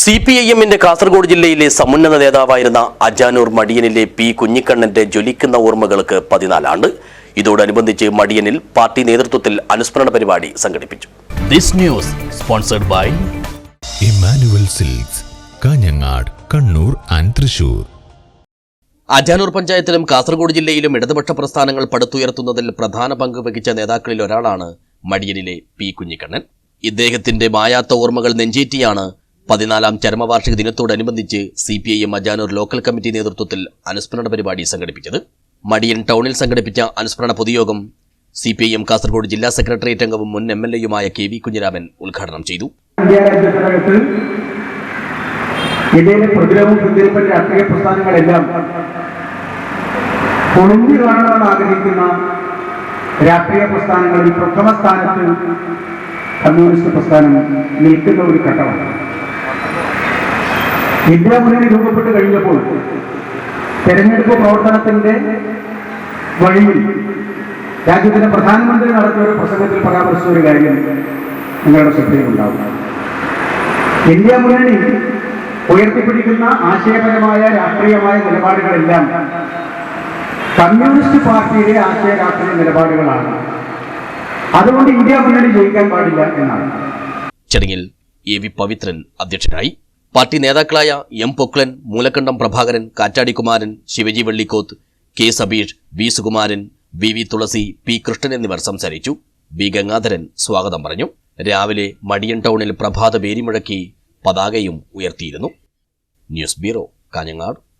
C P I എമ്മിന്റെ കാസർഗോഡ് ജില്ലയിലെ സമുന്നത നേതാവായിരുന്ന അജാനൂർ മടിയനിലെ പി കുഞ്ഞിക്കണ്ണന്റെ ജ്വലിക്കുന്ന ഓർമ്മകൾക്ക് പതിനാലാണ്ട് ഇതോടനുബന്ധിച്ച് മടിയനിൽ പാർട്ടി നേതൃത്വത്തിൽ അനുസ്മരണ പരിപാടി സംഘടിപ്പിച്ചു. This news sponsored by Emmanuel silks Kanhangad Kannur and Thrissur. Ajanur പഞ്ചായത്തിലും കാസർഗോഡ് ജില്ലയിലും ഇടതുപക്ഷ പ്രസ്ഥാനങ്ങൾ പടുത്തുയർത്തുന്നതിൽ പ്രധാന പങ്ക് വഹിച്ച നേതാക്കളിൽ ഒരാളാണ് മടിയനിലെ പി കുഞ്ഞിക്കണ്ണൻ. ഇദ്ദേഹത്തിന്റെ മായാത്ത ഓർമ്മകൾ നെഞ്ചേറ്റിയാണ് പതിനാലാം ചരമവാർഷിക ദിനത്തോടനുബന്ധിച്ച് C P I M Ajanur local committee നേതൃത്വത്തിൽ അനുസ്മരണ പരിപാടി സംഘടിപ്പിച്ചത് മടിയൻ ടൗണിൽ സംഘടിപ്പിച്ച അനുസ്മരണ പൊതുയോഗം C P I M Kasaragod ജില്ലാ സെക്രട്ടേറിയറ്റ് അംഗവും മുൻ എം എൽ എയുമായ കെ വി കുഞ്ഞിരാമൻ ഉദ്ഘാടനം ചെയ്തു. ഇന്ത്യയിലെ പ്രതിരോധം പിന്തിരിപ്പൻ രാഷ്ട്രീയ പ്രസ്ഥാനങ്ങളെല്ലാം പൊളിഞ്ഞു കാണണമെന്ന് രാഷ്ട്രീയ പ്രസ്ഥാനങ്ങളിൽ പ്രഥമ സ്ഥാനത്ത് കമ്മ്യൂണിസ്റ്റ് പ്രസ്ഥാനം നിൽക്കുന്ന ഒരു ഘട്ടമാണ്. ഇന്ത്യ മുന്നണി രൂപപ്പെട്ട് കഴിഞ്ഞപ്പോൾ തെരഞ്ഞെടുപ്പ് പ്രവർത്തനത്തിന്റെ വഴിയിൽ രാജ്യത്തിന്റെ പ്രധാനമന്ത്രി നടത്തിയ ഒരു പ്രസംഗത്തിൽ പരാമർശിച്ച ഒരു കാര്യം നിങ്ങളുടെ ശ്രദ്ധയിലുണ്ടാവും. ഇന്ത്യ മുന്നണി ഉയർത്തിപ്പിടിക്കുന്ന ആശയപരമായ രാഷ്ട്രീയമായ നിലപാടുകളെല്ലാം കമ്മ്യൂണിസ്റ്റ് പാർട്ടിയുടെ ആശയ രാഷ്ട്രീയ നിലപാടുകളാണ്. അതുകൊണ്ട് ഇന്ത്യ മുന്നണി ജയിക്കാൻ പാടില്ല എന്നാണ്. ചടങ്ങിൽ എ വി പവിത്രൻ അധ്യക്ഷനായി പാർട്ടി നേതാക്കളായ M Pokkalan Moolakkandam Prabhakaran Kattadikumaran Shivaji Vellikoth K Sabeesh V Sukumaran V V Thulasi P Krishnan എന്നിവർ സംസാരിച്ചു. ബി ഗംഗാധരൻ സ്വാഗതം പറഞ്ഞു. രാവിലെ മടിയൻ ടൗണിൽ പ്രഭാത വേരിമുഴക്കി പതാകയും ഉയർത്തിയിരുന്നു. News bureau Kanhangad.